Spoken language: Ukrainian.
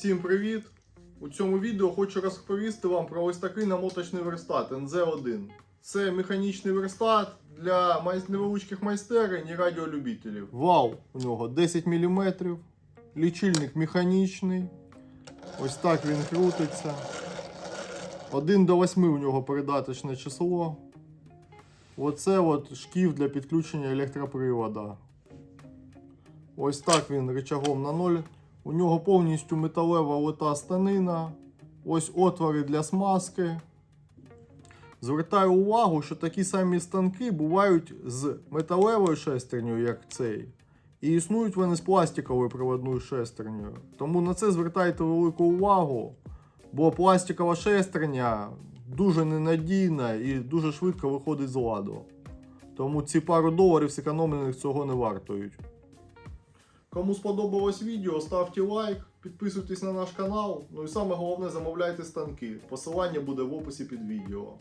Всім привіт! У цьому відео хочу розповісти вам про ось такий намоточний верстат NZ1. Це механічний верстат для невеличких майстерень і радіолюбителів. Вал у нього 10 мм, лічильник механічний. Ось так він крутиться. 1 до 8 у нього передаточне число. Оце от шкіф для підключення електропривода. Ось так він рычагом на 0. У нього повністю металева лита станина. Ось отвори для смазки. Звертаю увагу, що такі самі станки бувають з металевою шестернею, як цей. І існують вони з пластиковою приводною шестернею. Тому на це звертайте велику увагу, бо пластикова шестерня дуже ненадійна і дуже швидко виходить з ладу. Тому ці пару доларів зекономлених цього не вартують. Кому сподобалось відео, ставте лайк, підписуйтесь на наш канал. Ну і саме головне замовляйте станки. Посилання буде в описі під відео.